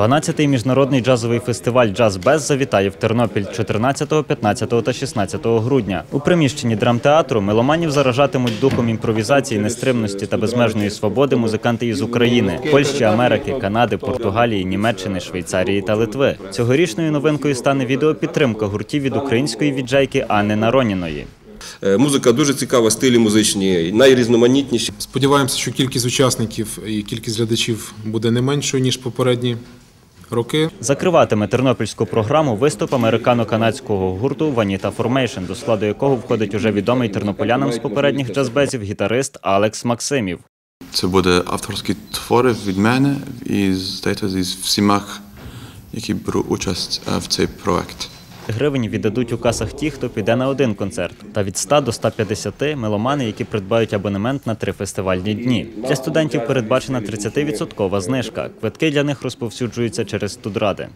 12-й міжнародний джазовий фестиваль Джаз Без завітає в Тернопіль 14, 15 та 16 грудня. У приміщенні драмтеатру меломанів заражатимуть духом імпровізації, нестримності та безмежної свободи музиканти із України, Польщі, Америки, Канади, Португалії, Німеччини, Швейцарії та Литви. Цьогорічною новинкою стане відеопідтримка гуртів від української віджайки Анни Нароніної. Е, Музика дуже цікава, стилі музичні, найрізноманітніші. Сподіваємося, що кількість учасників і кількість глядачів буде не меншою ніж попередні роки. Закриватиме тернопільську програму виступ американо-канадського гурту Ваніта Формейшн, до складу якого входить уже відомий тернополянам з попередніх джазбезів гітарист Алекс Максимів. Це буде авторські твори від мене і здається зі всіма, які беруть участь е, в цей проект. Гривень віддадуть у касах ті, хто піде на один концерт, та від 100 до 150 меломани, які придбають абонемент на три фестивальні дні. Для студентів передбачена 30% знижка. Квитки для них розповсюджуються через студради.